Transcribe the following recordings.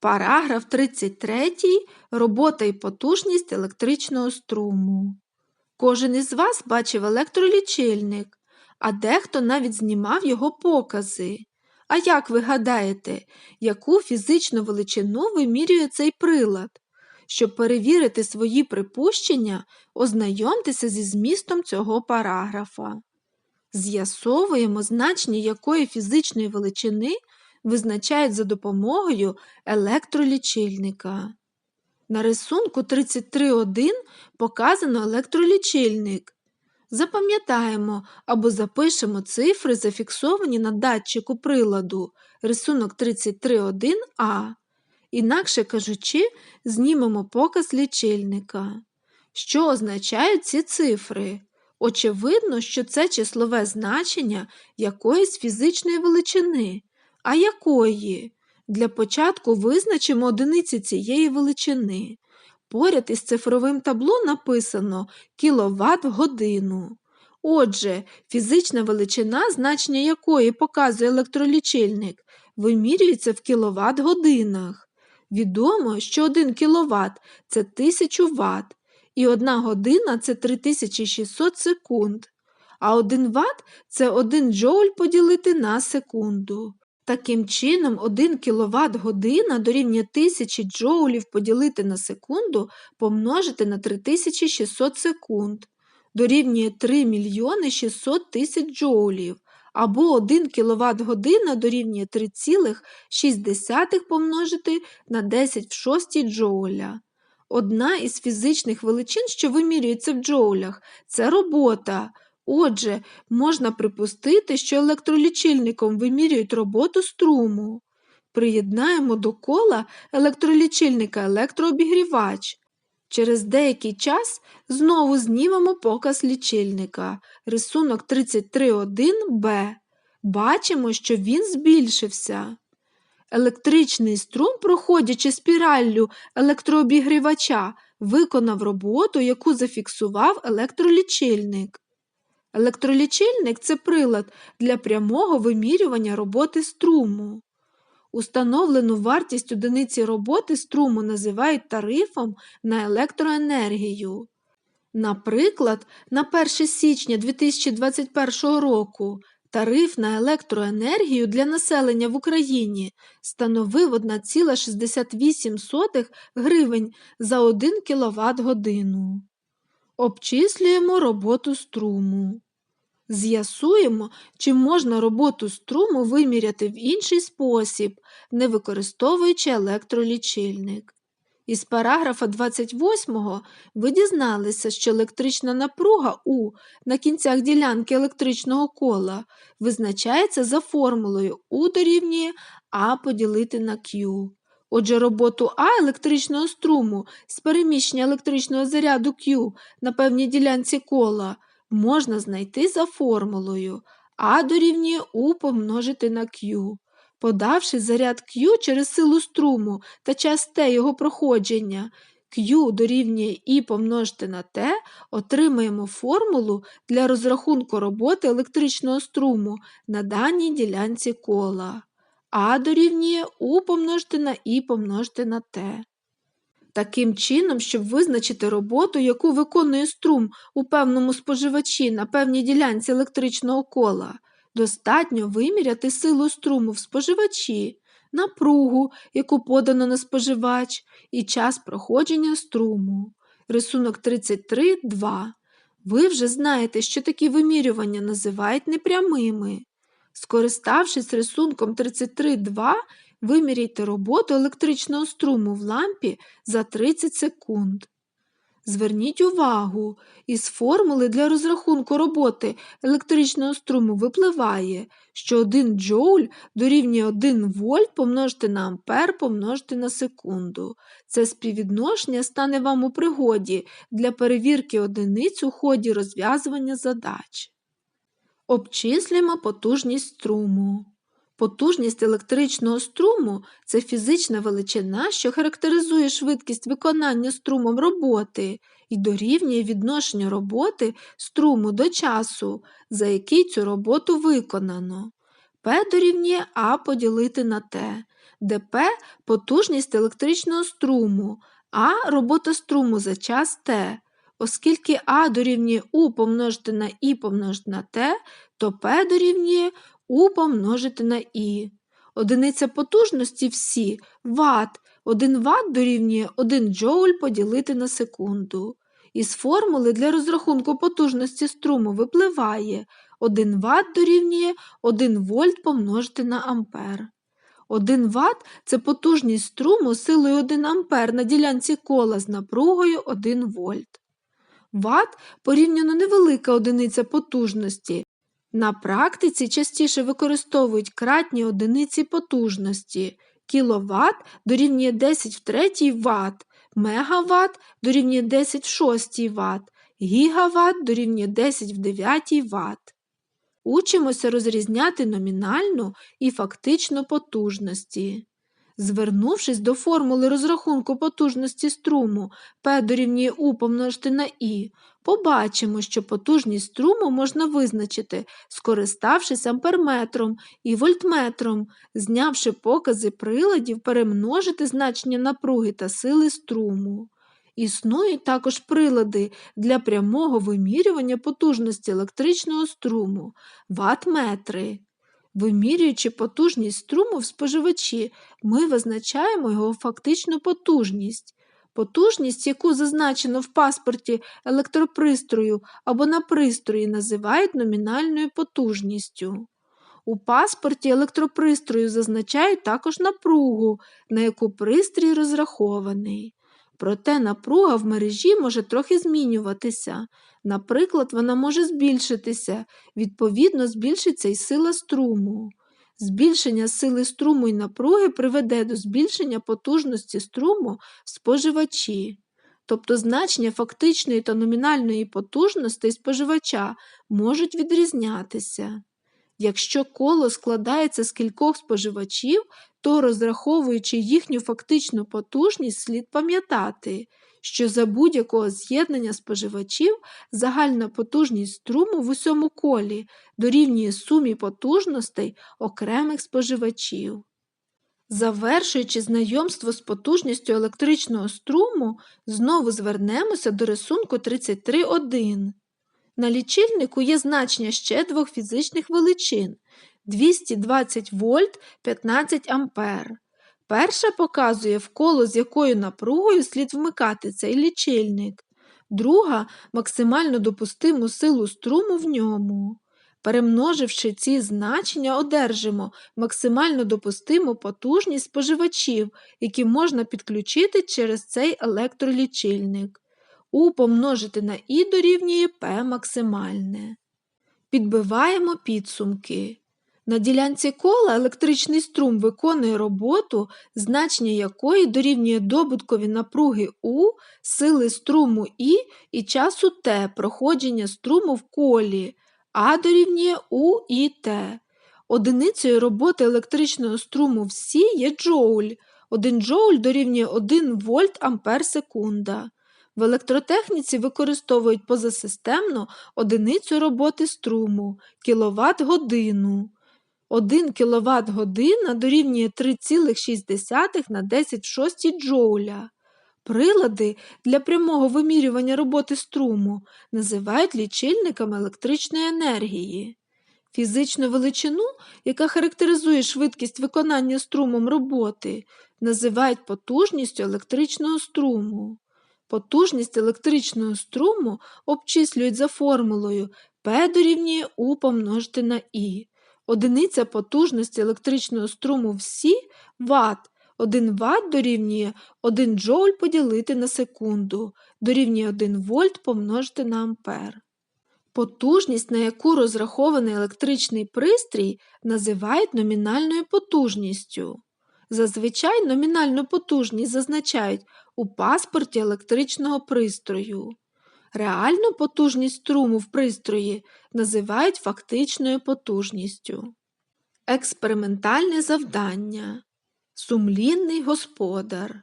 Параграф 33. Робота і потужність електричного струму. Кожен із вас бачив електролічильник, а дехто навіть знімав його покази. А як ви гадаєте, яку фізичну величину вимірює цей прилад? Щоб перевірити свої припущення, ознайомтеся зі змістом цього параграфа. З'ясовуємо значення якої фізичної величини визначають за допомогою електролічильника. На рисунку 33.1 показано електролічильник. Запам'ятаємо або запишемо цифри, зафіксовані на датчику приладу рисунок 33.1а. Інакше кажучи, знімемо показ лічильника. Що означають ці цифри? Очевидно, що це числове значення якоїсь фізичної величини. А якої? Для початку визначимо одиниці цієї величини. Поряд із цифровим табло написано кіловат в годину. Отже, фізична величина, значення якої показує електролічильник, вимірюється в кіловат годинах. Відомо, що 1 кВт – це 1000 Вт, і 1 година це 3600 секунд, а 1 Вт – це 1 джоуль поділити на секунду. Таким чином, 1 кВт година дорівнює 1000 джоулів поділити на секунду помножити на 3600 секунд, дорівнює 3 мільйони 600 тисяч джоулів, або 1 кВт година дорівнює 3,6 помножити на 10 в 6 джоуля. Одна із фізичних величин, що вимірюється в джоулях, це робота. Отже, можна припустити, що електролічильником вимірюють роботу струму. Приєднаємо до кола електролічильника електрообігрівач. Через деякий час знову знімемо показ лічильника, рисунок 33.1b. Бачимо, що він збільшився. Електричний струм, проходячи спіраллю електрообігрівача, виконав роботу, яку зафіксував електролічильник. Електролічильник це прилад для прямого вимірювання роботи струму. Установлену вартість одиниці роботи струму називають тарифом на електроенергію. Наприклад, на 1 січня 2021 року тариф на електроенергію для населення в Україні становив 1,68 гривень за 1 кВт годину. Обчислюємо роботу струму. З'ясуємо, чи можна роботу струму виміряти в інший спосіб, не використовуючи електролічильник. Із параграфа 28 ви дізналися, що електрична напруга У на кінцях ділянки електричного кола визначається за формулою У дорівнює А поділити на Q. Отже, роботу А електричного струму з переміщення електричного заряду Q на певній ділянці кола можна знайти за формулою А дорівнює У помножити на Q. Подавши заряд Q через силу струму та час Т його проходження, Q дорівнює І помножити на Т, отримаємо формулу для розрахунку роботи електричного струму на даній ділянці кола. А дорівнює У помножити на І помножити на Т. Таким чином, щоб визначити роботу, яку виконує струм у певному споживачі на певній ділянці електричного кола, достатньо виміряти силу струму в споживачі, напругу, яку подано на споживач, і час проходження струму. Рисунок 33.2. Ви вже знаєте, що такі вимірювання називають непрямими. Скориставшись рисунком 33.2, виміряйте роботу електричного струму в лампі за 30 секунд. Зверніть увагу, із формули для розрахунку роботи електричного струму випливає, що 1 джоуль дорівнює 1 вольт помножити на ампер помножити на секунду. Це співвідношення стане вам у пригоді для перевірки одиниць у ході розв'язування задач. Обчислюємо потужність струму. Потужність електричного струму це фізична величина, що характеризує швидкість виконання струмом роботи і дорівнює відношенню роботи струму до часу, за який цю роботу виконано. П дорівнює А поділити на Т. де П потужність електричного струму, а робота струму за час Т. Оскільки А дорівнює У помножити на І помножити на Т, то П дорівнює У помножити на І. Одиниця потужності всі Вт. 1 Вт дорівнює 1 джоуль поділити на секунду. Із формули для розрахунку потужності струму випливає 1 Вт дорівнює 1 вольт помножити на ампер. 1 Вт – це потужність струму силою 1 ампер на ділянці кола з напругою 1 вольт. Вт – порівняно невелика одиниця потужності. На практиці частіше використовують кратні одиниці потужності. Кіловат дорівнює 10 в 3 Вт, мегаватт дорівнює 10 в 6 Вт, гігаватт дорівнює 10 в 9 Вт. Учимося розрізняти номінальну і фактичну потужності. Звернувшись до формули розрахунку потужності струму P дорівнює U помножити на I, побачимо, що потужність струму можна визначити, скориставшись амперметром і вольтметром, знявши покази приладів, перемножити значення напруги та сили струму. Існують також прилади для прямого вимірювання потужності електричного струму ватметри. Вимірюючи потужність струму в споживачі, ми визначаємо його фактичну потужність. Потужність, яку зазначено в паспорті електропристрою або на пристрої, називають номінальною потужністю. У паспорті електропристрою зазначають також напругу, на яку пристрій розрахований. Проте напруга в мережі може трохи змінюватися. Наприклад, вона може збільшитися, відповідно, збільшиться й сила струму. Збільшення сили струму і напруги приведе до збільшення потужності струму в споживачі. Тобто значення фактичної та номінальної потужності споживача можуть відрізнятися. Якщо коло складається з кількох споживачів, то, розраховуючи їхню фактичну потужність, слід пам'ятати, що за будь-якого з'єднання споживачів загальна потужність струму в усьому колі дорівнює сумі потужностей окремих споживачів. Завершуючи знайомство з потужністю електричного струму, знову звернемося до рисунку 33.1. На лічильнику є значення ще двох фізичних величин 220 вольт 15 ампер. Перша показує вколо з якою напругою слід вмикати цей лічильник, друга максимально допустиму силу струму в ньому. Перемноживши ці значення, одержимо максимально допустиму потужність споживачів, які можна підключити через цей електролічильник. У помножити на І дорівнює P максимальне. Підбиваємо підсумки. На ділянці кола електричний струм виконує роботу, значення якої дорівнює добуткові напруги У, сили струму І і часу Т проходження струму в колі, А дорівнює У і Т. Одиницею роботи електричного струму в Сі є джоуль. 1 джоуль дорівнює 1 вольт ампер секунда. В електротехніці використовують позасистемну одиницю роботи струму кіловат годину. 1 кВт година дорівнює 3,6 на 10 в 6 джоуля. Прилади для прямого вимірювання роботи струму називають лічильниками електричної енергії. Фізичну величину, яка характеризує швидкість виконання струмом роботи, називають потужністю електричного струму. Потужність електричного струму обчислюють за формулою P дорівнює U помножити на I. Одиниця потужності електричного струму в Сі – Вт. 1 Вт дорівнює 1 джоуль поділити на секунду, дорівнює 1 вольт помножити на ампер. Потужність, на яку розрахований електричний пристрій, називають номінальною потужністю. Зазвичай номінальну потужність зазначають у паспорті електричного пристрою. Реальну потужність струму в пристрої називають фактичною потужністю. Експериментальне завдання. Сумлінний господар.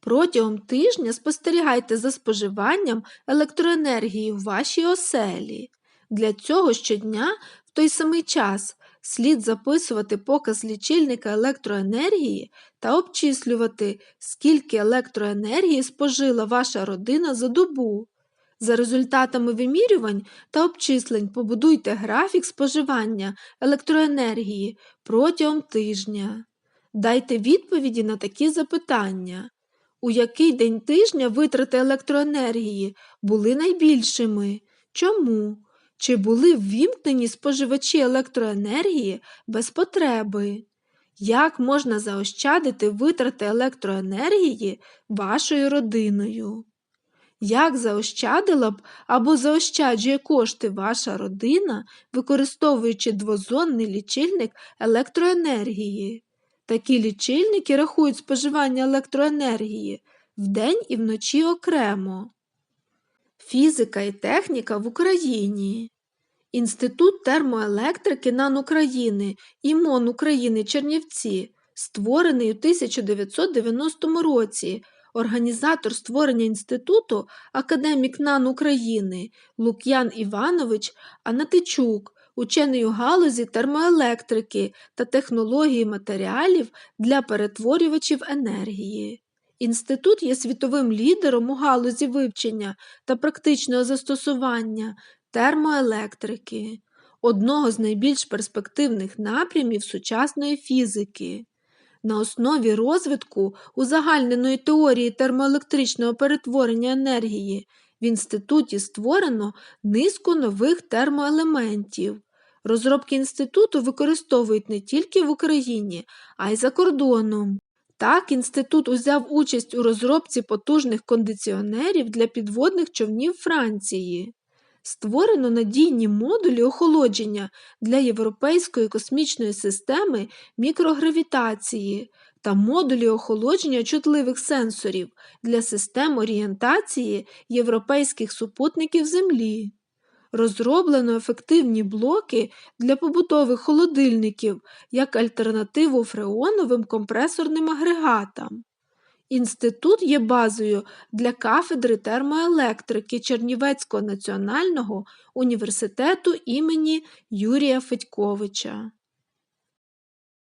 Протягом тижня спостерігайте за споживанням електроенергії в вашій оселі. Для цього щодня в той самий час слід записувати показ лічильника електроенергії та обчислювати, скільки електроенергії спожила ваша родина за добу. За результатами вимірювань та обчислень побудуйте графік споживання електроенергії протягом тижня. Дайте відповіді на такі запитання. У який день тижня витрати електроенергії були найбільшими? Чому? Чи були ввімкнені споживачі електроенергії без потреби? Як можна заощадити витрати електроенергії вашою родиною? Як заощадила б або заощаджує кошти ваша родина, використовуючи двозонний лічильник електроенергії? Такі лічильники рахують споживання електроенергії вдень і вночі окремо. Фізика і техніка в Україні. Інститут термоелектрики НАН України ІМОН України Чернівці, створений у 1990 році. Організатор створення інституту академік НАН України Лук'ян Іванович Анатичук, учений у галузі термоелектрики та технології матеріалів для перетворювачів енергії. Інститут є світовим лідером у галузі вивчення та практичного застосування термоелектрики, одного з найбільш перспективних напрямів сучасної фізики. На основі розвитку узагальненої теорії термоелектричного перетворення енергії в інституті створено низку нових термоелементів. Розробки інституту використовують не тільки в Україні, а й за кордоном. Так, інститут узяв участь у розробці потужних кондиціонерів для підводних човнів Франції. Створено надійні модулі охолодження для Європейської космічної системи мікрогравітації та модулі охолодження чутливих сенсорів для систем орієнтації європейських супутників Землі. Розроблено ефективні блоки для побутових холодильників як альтернативу фреоновим компресорним агрегатам. Інститут є базою для кафедри термоелектрики Чернівецького національного університету імені Юрія Федьковича.